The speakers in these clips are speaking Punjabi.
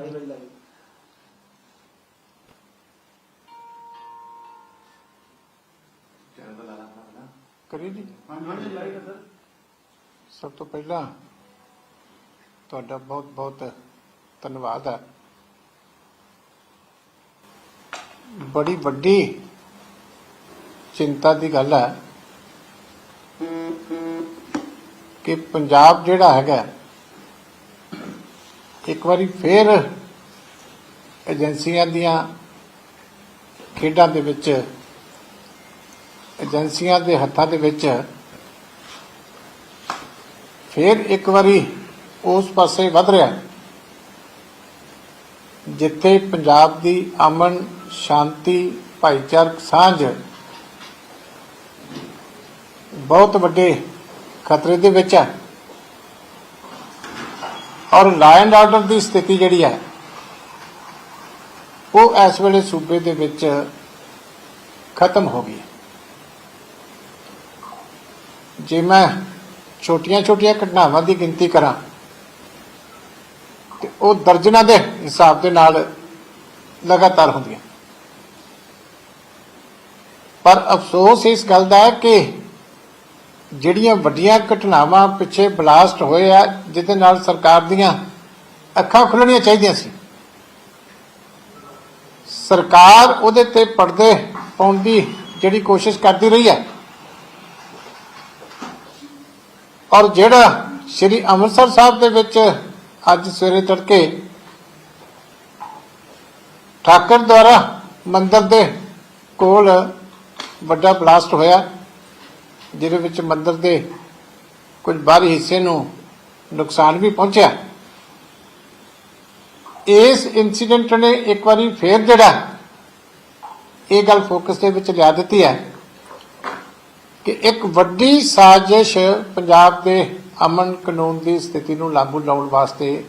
ਹਾਈ ਵਾਈ ਲਾਈ ਚੈਨਲ ਲਾ ਲਾਂਗਾ ਕਰੀ ਜੀ? ਹਾਂਜੀ ਲਾਈ ਸਰ ਸਭ ਤੋਂ ਪਹਿਲਾਂ ਤੁਹਾਡਾ ਬਹੁਤ ਬਹੁਤ ਧੰਨਵਾਦ ਹੈ। ਬੜੀ ਵੱਡੀ ਚਿੰਤਾ ਦੀ ਗੱਲ ਹੈ ਕਿ ਪੰਜਾਬ ਜਿਹੜਾ ਹੈਗਾ ਇੱਕ ਵਾਰੀ ਫੇਰ ਏਜੰਸੀਆਂ ਦੀਆਂ ਖੇਡਾਂ ਦੇ ਵਿੱਚ, ਏਜੰਸੀਆਂ ਦੇ ਹੱਥਾਂ ਦੇ ਵਿੱਚ ਫਿਰ ਇੱਕ ਵਾਰੀ ਉਸ ਪਾਸੇ ਵੱਧ ਰਿਹਾ ਜਿੱਥੇ ਪੰਜਾਬ ਦੀ ਅਮਨ, ਸ਼ਾਂਤੀ, ਭਾਈਚਾਰਕ ਸਾਂਝ ਬਹੁਤ ਵੱਡੇ ਖਤਰੇ ਦੇ ਵਿੱਚ ਹੈ। ਔਰ ਲਾਅ ਐਂਡ ਆਰਡਰ ਦੀ ਸਥਿਤੀ ਜਿਹੜੀ ਹੈ ਉਹ ਇਸ ਵੇਲੇ ਸੂਬੇ ਦੇ ਵਿੱਚ ਖਤਮ ਹੋ ਗਈ। ਜੇ ਮੈਂ ਛੋਟੀਆਂ-ਛੋਟੀਆਂ ਘਟਨਾਵਾਂ ਦੀ ਗਿਣਤੀ ਕਰਾਂ, ਤੇ ਉਹ ਦਰਜਨਾਂ ਦੇ ਹਿਸਾਬ ਦੇ ਨਾਲ ਲਗਾਤਾਰ ਹੁੰਦੀਆਂ। ਪਰ ਅਫਸੋਸ ਇਸ ਗੱਲ ਦਾ ਹੈ ਕਿ ਜਿਹੜੀਆਂ ਵੱਡੀਆਂ ਘਟਨਾਵਾਂ ਪਿੱਛੇ ਬਲਾਸਟ ਹੋਏ ਆ, ਜਿਹਦੇ ਨਾਲ ਸਰਕਾਰ ਦੀਆਂ ਅੱਖਾਂ ਖੁੱਲਣੀਆਂ ਚਾਹੀਦੀਆਂ ਸੀ। ਸਰਕਾਰ ਉਹਦੇ ਤੇ ਪਰਦੇ ਪਾਉਣ ਦੀ ਜਿਹੜੀ ਕੋਸ਼ਿਸ਼ ਕਰਦੀ ਰਹੀ ਹੈ। ਔਰ ਜਿਹੜਾ ਸ੍ਰੀ ਅੰਮ੍ਰਿਤਸਰ ਸਾਹਿਬ ਦੇ ਵਿੱਚ ਅੱਜ ਸਵੇਰੇ ਤੜਕੇ ਠਾਕਰ ਦੁਆਰਾ ਮੰਦਰ ਦੇ ਕੋਲ ਵੱਡਾ ਬਲਾਸਟ ਹੋਇਆ, ਜਿਹਦੇ ਵਿੱਚ ਮੰਦਰ ਦੇ ਕੁਝ ਬਾਹਰੀ ਹਿੱਸੇ ਨੂੰ ਨੁਕਸਾਨ ਵੀ ਪਹੁੰਚਿਆ। ਇਸ ਇਨਸੀਡੈਂਟ ਨੇ ਇੱਕ ਵਾਰੀ ਫੇਰ ਜਿਹੜਾ ਇਹ ਗੱਲ ਫੋਕਸ ਦੇ ਵਿੱਚ ਲਿਆ ਦਿੱਤੀ ਹੈ ਕਿ ਇੱਕ ਵੱਡੀ ਸਾਜ਼ਿਸ਼ ਪੰਜਾਬ ਦੇ ਅਮਨ ਕਾਨੂੰਨ ਦੀ ਸਥਿਤੀ ਨੂੰ ਲਾਗੂ ਲਾਉਣ ਵਾਸਤੇ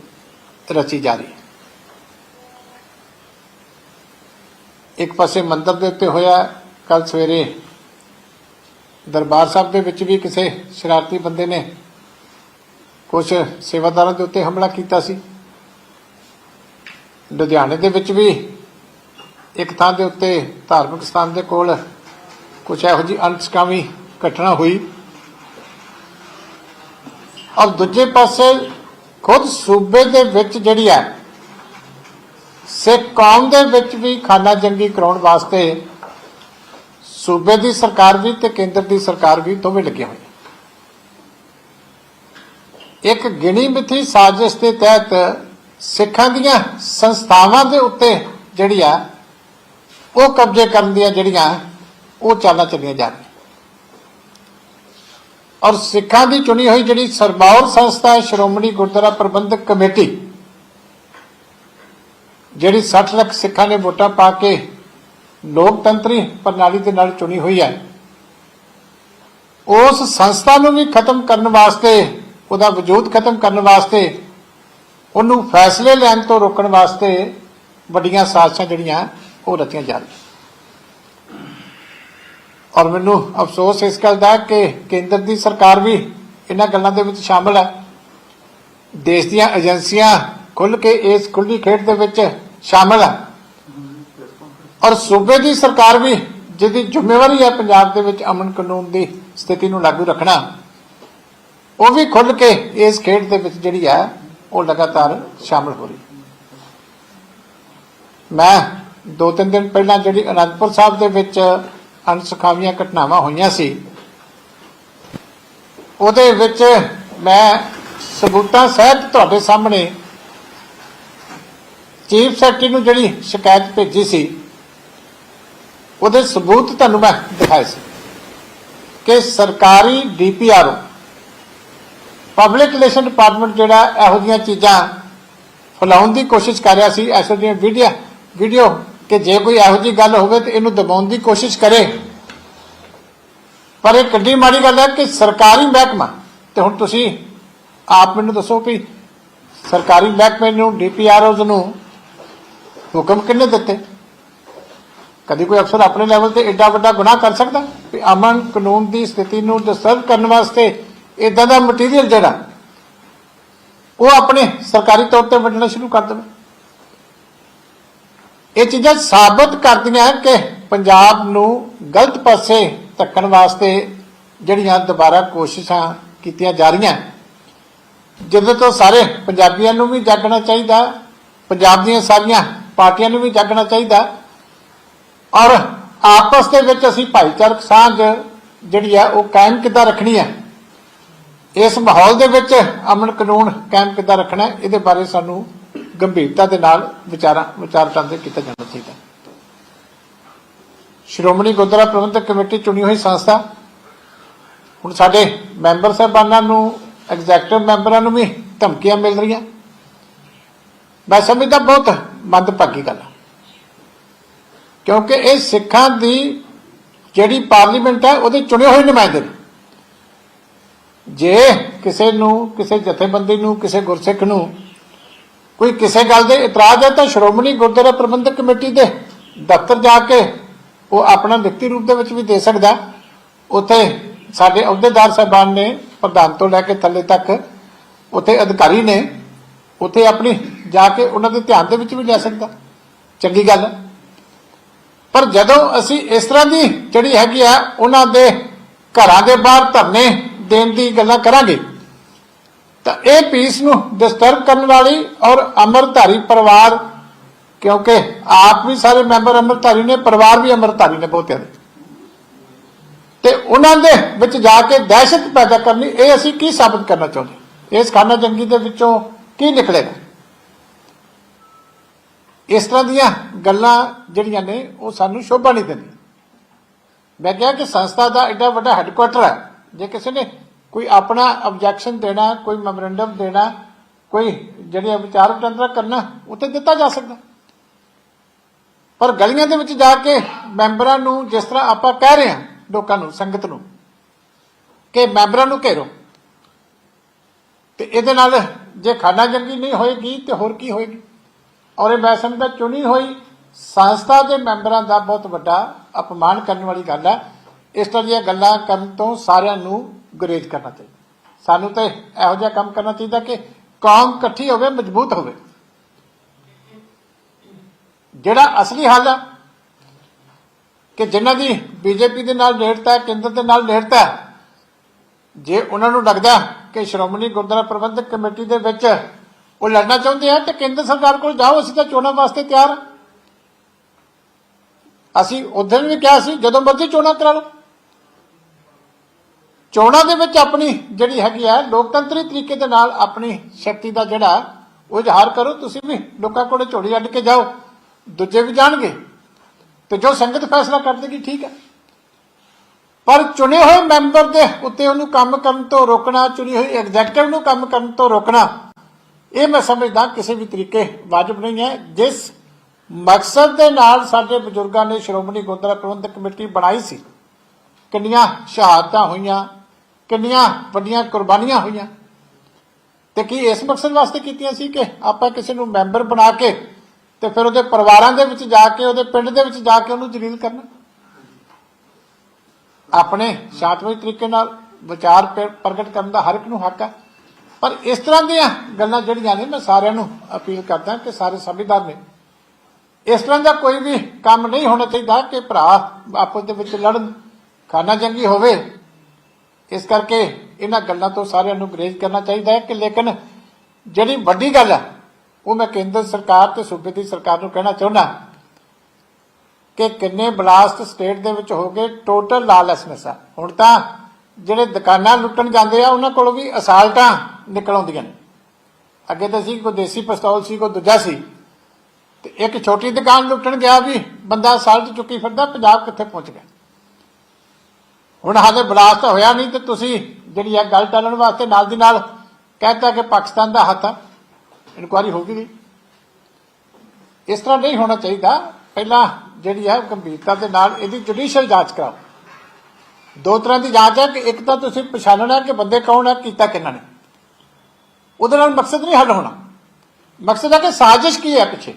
ਰਚੀ ਜਾ ਰਹੀ ਹੈ। ਇੱਕ ਪਾਸੇ ਮੰਦਰ ਦੇ ਉੱਤੇ ਹੋਇਆ ਕੱਲ ਸਵੇਰੇ ਦਰਬਾਰ ਸਾਹਿਬ ਦੇ ਵਿੱਚ ਵੀ ਕਿਸੇ ਸ਼ਰਾਰਤੀ ਬੰਦੇ ਨੇ ਕੁਝ ਸੇਵਾਦਾਰਾਂ ਦੇ ਉੱਤੇ ਹਮਲਾ ਕੀਤਾ ਸੀ। ਲੁਧਿਆਣੇ ਦੇ ਵਿੱਚ ਵੀ ਇੱਕ ਥਾਂ ਦੇ ਉੱਤੇ ਧਾਰਮਿਕ ਸਥਾਨ ਦੇ ਕੋਲ ਕੁਝ ਇਹੋ ਜਿਹੀ ਅਨਸਕਾਮੀ ਘਟਨਾ ਹੋਈ। ਔਰ ਦੂਜੇ ਪਾਸੇ ਖੁਦ ਸੂਬੇ ਦੇ ਵਿੱਚ ਜਿਹੜੀ ਹੈ, ਸਿੱਖ ਕੌਮ ਦੇ ਵਿੱਚ ਵੀ ਖਾਨਾ ਜੰਗੀ ਕਰਾਉਣ ਵਾਸਤੇ ਸੂਬੇ ਦੀ ਸਰਕਾਰ ਵੀ ਤੇ ਕੇਂਦਰ ਦੀ ਸਰਕਾਰ ਵੀ ਦੋਵੇਂ ਲੱਗੇ ਹੋਏ ਇੱਕ ਗਿਣੀ ਮਿਥੀ ਸਾਜ਼ਿਸ਼ ਦੇ ਤਹਿਤ ਸਿੱਖਾਂ ਦੀਆਂ ਸੰਸਥਾਵਾਂ ਦੇ ਉੱਤੇ ਜਿਹੜੀ ਆ, ਉਹ ਕਬਜ਼ੇ ਕਰਨ ਦੀਆਂ ਜਿਹੜੀਆਂ, ਉਹ ਚਾਲਾਂ ਚੱਲੀਆਂ ਜਾ ਰਹੀਆਂ। ਔਰ ਸਿੱਖਾਂ ਦੀ ਚੁਣੀ ਹੋਈ ਜਿਹੜੀ ਸਰਬੌਰ ਸੰਸਥਾ ਹੈ, ਸ਼੍ਰੋਮਣੀ ਗੁਰਦੁਆਰਾ ਪ੍ਰਬੰਧਕ ਕਮੇਟੀ, ਜਿਹੜੀ 60 ਲੱਖ ਸਿੱਖਾਂ ਨੇ ਵੋਟਾਂ ਪਾ ਕੇ ਲੋਕਤੰਤਰੀ ਪ੍ਰਣਾਲੀ ਦੇ ਨਾਲ ਚੁਣੀ ਹੋਈ ਹੈ, ਉਸ ਸੰਸਥਾ ਨੂੰ ਵੀ ਖਤਮ ਕਰਨ ਵਾਸਤੇ, ਉਹਦਾ ਵਜੂਦ ਖਤਮ ਕਰਨ ਵਾਸਤੇ ਉਹਨੂੰ ਫੈਸਲੇ ਲੈਣ ਤੋਂ ਰੋਕਣ ਵਾਸਤੇ ਵੱਡੀਆਂ ਸਾਜ਼ਿਸ਼ਾਂ ਜਿਹੜੀਆਂ, ਉਹ ਰਚੀਆਂ ਜਾ ਰਹੀਆਂ। ਔਰ ਮੈਨੂੰ ਅਫਸੋਸ ਇਸ ਗੱਲ ਦਾ ਕਿ ਕੇਂਦਰ ਦੀ ਸਰਕਾਰ ਵੀ ਇਹਨਾਂ ਗੱਲਾਂ ਦੇ ਵਿੱਚ ਸ਼ਾਮਲ ਹੈ। ਦੇਸ਼ ਦੀਆਂ ਏਜੰਸੀਆਂ ਖੁੱਲ ਕੇ ਇਸ ਖੁੱਲੀ ਖੇਡ ਦੇ ਵਿੱਚ ਸ਼ਾਮਲ ਹੈ। ਔਰ ਸੂਬੇ ਦੀ ਸਰਕਾਰ ਵੀ, ਜਿਹਦੀ ਜ਼ਿੰਮੇਵਾਰੀ ਹੈ ਪੰਜਾਬ ਦੇ ਵਿੱਚ ਅਮਨ ਕਾਨੂੰਨ ਦੀ ਸਥਿਤੀ ਨੂੰ ਲਾਗੂ ਰੱਖਣਾ, ਉਹ ਵੀ ਖੁੱਲ ਕੇ ਇਸ ਖੇਡ ਦੇ ਵਿੱਚ ਜਿਹੜੀ ਹੈ ਉਹ ਲਗਾਤਾਰ ਸ਼ਾਮਲ ਹੋ ਰਹੀ ਮੈਂ ਦੋ ਤਿੰਨ ਦਿਨ ਪਹਿਲਾਂ ਜਿਹੜੀ ਅਨੰਦਪੁਰ ਸਾਹਿਬ ਦੇ ਵਿੱਚ ਅਨਸੁਖਾਵੀਆਂ ਘਟਨਾਵਾਂ ਹੋਈਆਂ ਸੀ, ਉਹਦੇ ਵਿੱਚ ਮੈਂ ਸਬੂਤਾਂ ਸਹਿਤ ਤੁਹਾਡੇ ਸਾਹਮਣੇ ਚੀਫ ਸੈਕਟਰੀ ਨੂੰ ਜਿਹੜੀ ਸ਼ਿਕਾਇਤ ਭੇਜੀ ਸੀ, ਉਹਦੇ ਸਬੂਤ ਤੁਹਾਨੂੰ ਮੈਂ ਦਿਖਾਏ ਸੀ ਕਿ ਸਰਕਾਰੀ ਡੀਪੀਆਰਓ ਪਬਲਿਕ ਰਿਲੇਸ਼ਨ ਡਿਪਾਰਟਮੈਂਟ ਜਿਹੜਾ ਇਹੋ ਜਿਹੀਆਂ ਚੀਜ਼ਾਂ ਫੈਲਾਉਣ ਦੀ ਕੋਸ਼ਿਸ਼ ਕਰ ਰਿਹਾ ਸੀ, ਐਸੋ ਦੀਆਂ ਵੀਡੀਓ ਵੀਡੀਓ ਕਿ ਜੇ ਕੋਈ ਇਹੋ ਜਿਹੀ ਗੱਲ ਹੋਵੇ ਤੇ ਇਹਨੂੰ ਦਬਾਉਣ ਦੀ ਕੋਸ਼ਿਸ਼ ਕਰੇ। ਪਰ ਇਹ ਕਿੱਡੀ ਮਾੜੀ ਗੱਲ ਹੈ ਕਿ ਸਰਕਾਰੀ ਮਹਿਕਮਾ, ਤੇ ਹੁਣ ਤੁਸੀਂ ਆਪ ਮੈਨੂੰ ਦੱਸੋ ਵੀ ਸਰਕਾਰੀ ਮਹਿਕਮੇ ਨੂੰ ਡੀਪੀਆਰਓਜ਼ ਨੂੰ ਹੁਕਮ ਕਿੰਨੇ ਦਿੱਤੇ? ਕਦੀ ਕੋਈ ਅਫਸਰ ਆਪਣੇ ਲੈਵਲ ਤੇ ਐਡਾ ਵੱਡਾ ਗੁਨਾਹ ਕਰ ਸਕਦਾ? ਵੀ ਅਮਨ ਕਾਨੂੰਨ ਦੀ ਸਥਿਤੀ ਨੂੰ ਡਿਸਟਰਬ ਕਰਨ ਵਾਸਤੇ ਇਦਾਂ ਦਾ ਮਟੀਰੀਅਲ ਜਿਹੜਾ, ਉਹ ਆਪਣੇ ਸਰਕਾਰੀ ਤੌਰ ਤੇ ਵੰਡਣਾ ਸ਼ੁਰੂ ਕਰ ਦੇਵੇ। ਇਹ ਚੀਜ਼ਾਂ ਸਾਬਤ ਕਰਦੀਆਂ ਕਿ ਪੰਜਾਬ ਨੂੰ ਗਲਤ ਪਾਸੇ ਧੱਕਣ ਵਾਸਤੇ ਜਿਹੜੀਆਂ ਦੁਬਾਰਾ ਕੋਸ਼ਿਸ਼ਾਂ ਕੀਤੀਆਂ ਜਾ ਰਹੀਆਂ, ਜਿਹਦੇ ਤੋਂ ਸਾਰੇ ਪੰਜਾਬੀਆਂ ਨੂੰ ਵੀ ਜਾਗਣਾ ਚਾਹੀਦਾ, ਪੰਜਾਬ ਦੀਆਂ ਸਾਰੀਆਂ ਪਾਰਟੀਆਂ ਨੂੰ ਵੀ ਜਾਗਣਾ ਚਾਹੀਦਾ, ਔਰ ਆਪਸ ਦੇ ਵਿੱਚ ਅਸੀਂ ਭਾਈਚਾਰਕ ਸਾਂਝ ਜਿਹੜੀ ਆ ਉਹ ਕਾਇਮ ਕਿੱਦਾਂ ਰੱਖਣੀ ਹੈ ਇਸ ਮਾਹੌਲ ਦੇ ਵਿੱਚ ਅਮਨ ਕਾਨੂੰਨ ਕਾਇਮ ਕਿੱਦਾਂ ਰੱਖਣਾ ਹੈ, ਇਹਦੇ ਬਾਰੇ ਸਾਨੂੰ ਗੰਭੀਰਤਾ ਦੇ ਨਾਲ ਵਿਚਾਰਾਂ ਵਿਚਾਰ ਕਰਦੇ ਕੀਤਾ ਜਾਣਾ ਚਾਹੀਦਾ ਸ਼੍ਰੋਮਣੀ ਗੁਰਦੁਆਰਾ ਪ੍ਰਬੰਧਕ ਕਮੇਟੀ ਚੁਣੀ ਹੋਈ ਸੰਸਥਾ ਹੁਣ ਸਾਡੇ ਮੈਂਬਰ ਸਾਹਿਬਾਨਾਂ ਨੂੰ ਐਗਜ਼ੈਕਟਿਵ ਮੈਂਬਰਾਂ ਨੂੰ ਵੀ ਧਮਕੀਆਂ ਮਿਲ ਰਹੀਆਂ। ਮੈਂ ਸਮਝਦਾ ਬਹੁਤ ਮੰਦਭਾਗੀ ਗੱਲ ਕਿਉਂਕਿ ਇਹ ਸਿੱਖਾਂ ਦੀ ਜਿਹੜੀ ਪਾਰਲੀਮੈਂਟ ਹੈ ਉਹਦੇ ਚੁਣੇ ਹੋਏ ਨੁਮਾਇੰਦੇ ਨੇ। ਜੇ ਕਿਸੇ ਨੂੰ, ਕਿਸੇ ਜਥੇਬੰਦੀ ਨੂੰ, ਕਿਸੇ ਗੁਰਸਿੱਖ ਨੂੰ ਕੋਈ ਕਿਸੇ ਗੱਲ ਦੇ ਇਤਰਾਜ਼ ਹੈ ਤਾਂ ਸ਼੍ਰੋਮਣੀ ਗੁਰਦੁਆਰਾ ਪ੍ਰਬੰਧਕ ਕਮੇਟੀ ਦੇ ਦਫ਼ਤਰ ਜਾ ਕੇ ਉਹ ਆਪਣਾ ਲਿਖਤੀ ਰੂਪ ਦੇ ਵਿੱਚ ਵੀ ਦੇ ਸਕਦਾ। ਉੱਥੇ ਸਾਡੇ ਅਹੁਦੇਦਾਰ ਸਾਹਿਬਾਨ ਨੇ, ਪ੍ਰਧਾਨ ਤੋਂ ਲੈ ਕੇ ਥੱਲੇ ਤੱਕ ਉੱਥੇ ਅਧਿਕਾਰੀ ਨੇ, ਉੱਥੇ ਆਪਣੀ ਜਾ ਕੇ ਉਹਨਾਂ ਦੇ ਧਿਆਨ ਦੇ ਵਿੱਚ ਵੀ ਲੈ ਸਕਦਾ। ਚੰਗੀ ਗੱਲ ਹੈ। ਪਰ ਜਦੋਂ ਅਸੀਂ ਇਸ ਤਰ੍ਹਾਂ ਦੀ ਜਿਹੜੀ ਹੈਗੀ ਆ, ਉਹਨਾਂ ਦੇ ਘਰਾਂ ਦੇ ਬਾਹਰ ਧਰਨੇ ਦੇਣ ਦੀ ਗੱਲਾਂ ਕਰਾਂਗੇ। ਤਾਂ ਇਹ ਪੀਸ ਨੂੰ ਡਿਸਟਰਬ ਕਰਨ ਵਾਲੀ ਔਰ ਅਮਰਧਾਰੀ ਪਰਿਵਾਰ, ਕਿਉਂਕਿ ਆਪ ਵੀ ਸਾਰੇ ਮੈਂਬਰ ਅਮਰਧਾਰੀ ਨੇ, ਪਰਿਵਾਰ ਵੀ ਅਮਰਧਾਰੀ ਨੇ ਬਹੁਤਿਆਂ ਦੇ। ਤੇ ਉਹਨਾਂ ਦੇ ਵਿੱਚ ਜਾ ਕੇ ਦਹਿਸ਼ਤ ਪੈਦਾ ਕਰਨੀ, ਇਹ ਅਸੀਂ ਕੀ ਸਾਬਤ ਕਰਨਾ ਚਾਹੁੰਦੇ ਇਸ ਖਾਨਾ ਜੰਗੀ ਦੇ ਵਿੱਚੋਂ ਕੀ ਨਿਕਲੇਗਾ? ਇਸ ਤਰ੍ਹਾਂ ਦੀਆਂ ਗੱਲਾਂ ਜਿਹੜੀਆਂ ਨੇ, ਉਹ ਸਾਨੂੰ ਸ਼ੋਭਾ ਨਹੀਂ ਦਿੰਦੀਆਂ। ਮੈਂ ਕਿਹਾ ਕਿ ਸੰਸਥਾ ਦਾ ਐਡਾ ਵੱਡਾ ਹੈੱਡਕੁਆਟਰ ਹੈ। ਜੇ ਕਿਸੇ ਨੇ ਕੋਈ ਆਪਣਾ ਆਬਜੈਕਸ਼ਨ ਦੇਣਾ, ਕੋਈ ਮੈਮੋਰੈਂਡਮ ਦੇਣਾ, ਕੋਈ ਜਿਹੜੇ ਵਿਚਾਰ ਵਟਾਂਦਰਾ ਕਰਨਾ, ਉੱਥੇ ਦਿੱਤਾ ਜਾ ਸਕਦਾ। ਪਰ ਗਲੀਆਂ ਦੇ ਵਿੱਚ ਜਾ ਕੇ ਮੈਂਬਰਾਂ ਨੂੰ ਜਿਸ ਤਰ੍ਹਾਂ ਆਪਾਂ ਕਹਿ ਰਹੇ ਹਾਂ, ਲੋਕਾਂ ਨੂੰ, ਸੰਗਤ ਨੂੰ, ਕਿ ਮੈਂਬਰਾਂ ਨੂੰ ਘੇਰੋ। ਤੇ ਇਹਦੇ ਨਾਲ ਜੇ ਖਾਨਾ ਜੰਗੀ ਨਹੀਂ ਹੋਏਗੀ, ਤੇ ਹੋਰ ਕੀ ਹੋਏਗੀ? ਔਰ ਇਹ ਮੈਂ ਸਮਝਦਾ ਚੁਣੀ ਹੋਈ? ਸੰਸਥਾ ਦੇ ਮੈਂਬਰਾਂ ਦਾ ਬਹੁਤ ਵੱਡਾ ਅਪਮਾਨ ਕਰਨ ਵਾਲੀ ਗੱਲ ਹੈ। ਇਸ ਤਰ੍ਹਾਂ ਦੀਆਂ ਗੱਲਾਂ ਕਰਨ ਤੋਂ ਸਾਰਿਆਂ ਨੂੰ ਗੁਰੇਜ਼ ਕਰਨਾ ਚਾਹੀਦਾ। ਸਾਨੂੰ ਤਾਂ ਇਹੋ ਜਿਹਾ ਕੰਮ ਕਰਨਾ ਚਾਹੀਦਾ ਕਿ ਕੌਮ ਇਕੱਠੀ ਹੋਵੇ, ਮਜ਼ਬੂਤ ਹੋਵੇ। ਜਿਹੜਾ ਅਸਲੀ ਹੱਲ ਹੈ ਕਿ ਜਿਨ੍ਹਾਂ ਦੀ ਬੀਜੇਪੀ ਦੇ ਨਾਲ ਨੇੜਤਾ ਹੈ, ਕੇਂਦਰ ਦੇ ਨਾਲ ਨੇੜਤਾ ਹੈ, ਜੇ ਉਹਨਾਂ ਨੂੰ ਲੱਗਦਾ ਕਿ ਸ਼੍ਰੋਮਣੀ ਗੁਰਦੁਆਰਾ ਪ੍ਰਬੰਧਕ ਕਮੇਟੀ ਦੇ ਵਿੱਚ ਉਹ ਲੜਨਾ ਚਾਹੁੰਦੇ ਆ, ਤੇ ਕੇਂਦਰ ਸਰਕਾਰ ਕੋਲ ਜਾਓ, ਅਸੀਂ ਤਾਂ ਚੋਣਾਂ ਵਾਸਤੇ ਤਿਆਰ ਅਸੀਂ ਉਦੋਂ ਵੀ ਕਿਹਾ ਸੀ, ਜਦੋਂ ਮਰਜ਼ੀ ਚੋਣਾਂ ਕਰਾ ਲਓ। ਚੋਣਾਂ ਦੇ ਵਿੱਚ ਆਪਣੀ ਜਿਹੜੀ ਹੈਗੀ ਆ, ਲੋਕਤੰਤਰੀ ਤਰੀਕੇ ਦੇ ਨਾਲ ਆਪਣੀ ਸ਼ਕਤੀ ਦਾ ਜਿਹੜਾ ਉਹ ਇਜ਼ਹਾਰ ਕਰੋ, ਤੁਸੀਂ ਵੀ ਲੋਕਾਂ ਕੋਲੇ ਝੋਲੀ ਅੱਡ ਕੇ ਜਾਓ, ਦੂਜੇ ਵੀ ਜਾਣਗੇ, ਤੇ ਜੋ ਸੰਗਤ ਫੈਸਲਾ ਕਰ ਦੇਗੀ, ਠੀਕ ਹੈ ਪਰ ਚੁਣੇ ਹੋਏ ਮੈਂਬਰ ਦੇ ਉੱਤੇ ਉਹਨੂੰ ਕੰਮ ਕਰਨ ਤੋਂ ਰੋਕਣਾ, ਚੁਣੀ ਹੋਈ ਐਗਜ਼ੈਕਟਿਵ ਨੂੰ ਕੰਮ ਕਰਨ ਤੋਂ ਰੋਕਣਾ, ਇਹ ਮੈਂ ਸਮਝਦਾ ਕਿਸੇ ਵੀ ਤਰੀਕੇ ਵਾਜਬ ਨਹੀਂ ਹੈ। ਜਿਸ ਮਕਸਦ ਦੇ ਨਾਲ ਸਾਡੇ ਬਜ਼ੁਰਗਾਂ ਨੇ ਸ਼੍ਰੋਮਣੀ ਗੁਰਦੁਆਰਾ ਪ੍ਰਬੰਧਕ ਕਮੇਟੀ ਬਣਾਈ ਸੀ, ਕਿੰਨੀਆਂ ਸ਼ਹਾਦਤਾਂ ਹੋਈਆਂ ਕਿੰਨੀਆਂ ਵੱਡੀਆਂ ਕੁਰਬਾਨੀਆਂ ਹੋਈਆਂ। ਤੇ ਕੀ ਇਸ ਮਕਸਦ ਵਾਸਤੇ ਕੀਤੀਆਂ ਸੀ ਕਿ ਆਪਾਂ ਕਿਸੇ ਨੂੰ ਮੈਂਬਰ ਬਣਾ ਕੇ ਤੇ ਫਿਰ ਉਹਦੇ ਪਰਿਵਾਰਾਂ ਦੇ ਵਿੱਚ ਜਾ ਕੇ, ਉਹਦੇ ਪਿੰਡ ਦੇ ਵਿੱਚ ਜਾ ਕੇ ਉਹਨੂੰ ਜਲੀਲ ਕਰਨਾ। ਆਪਣੇ ਸ਼ਾਂਤਮਈ ਤਰੀਕੇ ਨਾਲ ਵਿਚਾਰ ਪ੍ਰਗਟ ਕਰਨ ਦਾ ਹਰ ਇੱਕ ਨੂੰ ਹੱਕ ਹੈ ਪਰ ਇਸ ਤਰ੍ਹਾਂ ਦੀਆਂ ਗੱਲਾਂ ਜਿਹੜੀਆਂ ਨੇ, ਮੈਂ ਸਾਰਿਆਂ ਨੂੰ ਅਪੀਲ ਕਰਦਾ ਕਿ ਸਾਰੇ ਸਮਝਦਾਰ ਨੇ, ਇਸ ਤਰ੍ਹਾਂ ਦਾ ਕੋਈ ਵੀ ਕੰਮ ਨਹੀਂ ਹੋਣਾ ਚਾਹੀਦਾ ਕਿ ਭਰਾ ਆਪਸ ਦੇ ਵਿੱਚ ਲੜਨ, ਖਾਨਾ ਜੰਗੀ ਹੋਵੇ। ਇਸ ਕਰਕੇ ਇਹਨਾਂ ਗੱਲਾਂ ਤੋਂ ਸਾਰਿਆਂ ਨੂੰ ਗਰੇਜ ਕਰਨਾ ਚਾਹੀਦਾ ਹੈ ਕਿ ਲੇਕਿਨ ਜਿਹੜੀ ਵੱਡੀ ਗੱਲ ਹੈ ਉਹ ਮੈਂ ਕੇਂਦਰ ਸਰਕਾਰ ਤੇ ਸੂਬੇ ਦੀ ਸਰਕਾਰ ਨੂੰ ਕਹਿਣਾ ਚਾਹੁੰਦਾ ਕਿ ਕਿੰਨੇ ਬਲਾਸਟ ਸਟੇਟ ਦੇ ਵਿੱਚ ਹੋ ਗਏ ਟੋਟਲ ਲਾਲੈਸਨੈਸ ਆ। ਹੁਣ ਤਾਂ ਜਿਹੜੇ ਦੁਕਾਨਾਂ ਲੁੱਟਣ ਜਾਂਦੇ ਆ, ਉਹਨਾਂ ਕੋਲੋਂ ਵੀ ਅਸਾਲਟਾਂ ਨਿਕਲ ਆਉਂਦੀਆਂ ਨੇ। ਅੱਗੇ ਤਾਂ ਸੀ, ਕੋਈ ਦੇਸੀ ਪਿਸਤੌਲ ਸੀ, ਕੋਈ ਦੂਜਾ ਸੀ। ਤੇ ਇੱਕ ਛੋਟੀ ਦੁਕਾਨ ਲੁੱਟਣ ਗਿਆ ਵੀ ਬੰਦਾ ਅਸਾਲਟ ਚੁੱਕੀ ਫਿਰਦਾ, ਪੰਜਾਬ ਕਿੱਥੇ ਪਹੁੰਚ ਗਿਆ? ਹੁਣ ਹਾਲੇ ਬਲਾਸਟ ਹੋਇਆ ਨਹੀਂ ਤੇ ਤੁਸੀਂ ਜਿਹੜੀ ਆ ਗੱਲ ਟਾਲਣ ਵਾਸਤੇ ਨਾਲ ਦੀ ਨਾਲ ਕਹਿਤਾ ਕਿ ਪਾਕਿਸਤਾਨ ਦਾ ਹੱਥ ਆ। ਇਨਕੁਆਰੀ ਹੋ ਗਈ ਇਸ ਤਰ੍ਹਾਂ ਨਹੀਂ ਹੋਣਾ ਚਾਹੀਦਾ। ਪਹਿਲਾਂ ਜਿਹੜੀ ਹੈ ਗੰਭੀਰਤਾ ਦੇ ਨਾਲ ਇਹਦੀ ਜੁਡੀਸ਼ੀਅਲ ਜਾਂਚ ਕਰਾਓ। ਦੋ ਤਰ੍ਹਾਂ ਦੀ ਜਾਂਚ ਹੈ ਕਿ ਇੱਕ ਤਾਂ ਤੁਸੀਂ ਪਛਾਣਨਾ ਕਿ ਬੰਦੇ ਕੌਣ ਹੈ ਕੀਤਾ ਕਿਹਨਾਂ ਨੇ। ਉਹਦੇ ਨਾਲ ਮਕਸਦ ਨਹੀਂ ਹੱਲ ਹੋਣਾ। ਮਕਸਦ ਹੈ ਕਿ ਸਾਜ਼ਿਸ਼ ਕੀ ਹੈ ਪਿੱਛੇ।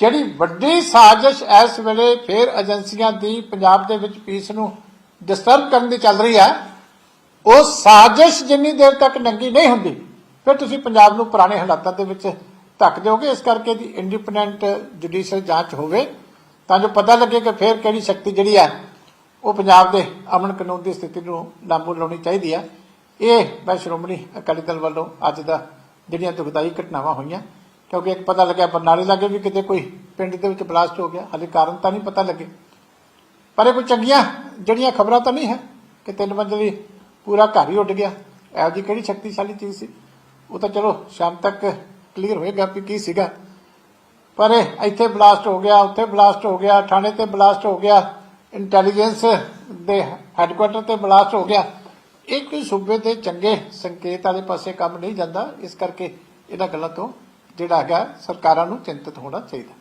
ਜਿਹੜੀ ਵੱਡੀ ਸਾਜ਼ਿਸ਼ ਇਸ ਵੇਲੇ ਫੇਰ ਏਜੰਸੀਆਂ ਦੀ ਪੰਜਾਬ ਦੇ ਵਿੱਚ ਪੀਸ ਨੂੰ ਡਿਸਟਰਬ ਕਰਨ ਦੀ ਚੱਲ ਰਹੀ ਹੈ, ਉਹ ਸਾਜ਼ਿਸ਼ ਜਿੰਨੀ ਦੇਰ ਤੱਕ ਨੰਗੀ ਨਹੀਂ ਹੁੰਦੀ, ਫਿਰ ਤੁਸੀਂ ਪੰਜਾਬ ਨੂੰ ਪੁਰਾਣੇ ਹਾਲਾਤਾਂ ਦੇ ਵਿੱਚ ਧੱਕ ਦਿਓਗੇ, ਇਸ ਕਰਕੇ ਦੀ ਇੰਡੀਪੈਂਡੈਂਟ ਜੁਡੀਸ਼ੀਅਲ ਜਾਂਚ ਹੋਵੇ, ਤਾਂ ਜੋ ਪਤਾ ਲੱਗੇ ਕਿ ਫਿਰ ਕਿਹੜੀ ਸ਼ਕਤੀ ਜਿਹੜੀ ਹੈ, ਉਹ ਪੰਜਾਬ ਦੇ ਅਮਨ ਕਾਨੂੰਨ ਦੀ ਸਥਿਤੀ ਨੂੰ ਲਾਗੂ ਲਾਉਣੀ ਚਾਹੀਦੀ ਹੈ। ਇਹ ਮੈਂ ਸ਼੍ਰੋਮਣੀ ਅਕਾਲੀ ਦਲ ਵੱਲੋਂ ਅੱਜ ਦਾ ਜਿਹੜੀਆਂ ਦੁਖਦਾਈ ਘਟਨਾਵਾਂ ਹੋਈਆਂ, ਕਿਉਂਕਿ ਇੱਕ ਪਤਾ ਲੱਗਿਆ, ਬਰਨਾਲੇ ਲਾਗੇ ਵੀ ਕਿਤੇ ਕੋਈ ਪਿੰਡ ਦੇ ਵਿੱਚ ਬਲਾਸਟ ਹੋ ਗਿਆ, ਹਾਲੇ ਕਾਰਨ ਤਾਂ ਨਹੀਂ ਪਤਾ ਲੱਗੇ। ਪਰ ਇਹ ਕੋਈ ਚੰਗੀਆਂ ਜਿਹੜੀਆਂ ਖਬਰਾਂ ਤਾਂ ਨਹੀਂ ਹੈ ਕਿ ਤਿੰਨ ਮੰਜ਼ਲੀ ਪੂਰਾ ਘਰ ਹੀ ਉੱਡ ਗਿਆ। ਇਹੋ ਜਿਹੀ ਕਿਹੜੀ ਸ਼ਕਤੀਸ਼ਾਲੀ ਚੀਜ਼ ਸੀ? ਉਹ ਤਾਂ ਚਲੋ ਸ਼ਾਮ ਤੱਕ ਕਲੀਅਰ ਹੋਏਗਾ ਵੀ ਕੀ ਸੀਗਾ। ਪਰ ਇਹ ਇੱਥੇ ਬਲਾਸਟ ਹੋ ਗਿਆ, ਉੱਥੇ ਬਲਾਸਟ ਹੋ ਗਿਆ, ਥਾਣੇ ਤੇ ਬਲਾਸਟ ਹੋ ਗਿਆ ਇੰਟੈਲੀਜੈਂਸ ਦੇ ਹੈੱਡਕੁਆਟਰ ਤੇ ਬਲਾਸਟ ਹੋ ਗਿਆ। ਇਹ ਕੋਈ ਸੂਬੇ ਦੇ ਚੰਗੇ ਸੰਕੇਤ ਵਾਲੇ ਪਾਸੇ ਕੰਮ ਨਹੀਂ ਜਾਂਦਾ। ਇਸ ਕਰਕੇ ਇਹਨਾਂ ਗੱਲਾਂ ਤੋਂ ਜਿਹੜਾ ਹੈਗਾ ਸਰਕਾਰਾਂ ਨੂੰ ਚਿੰਤਤ ਹੋਣਾ ਚਾਹੀਦਾ।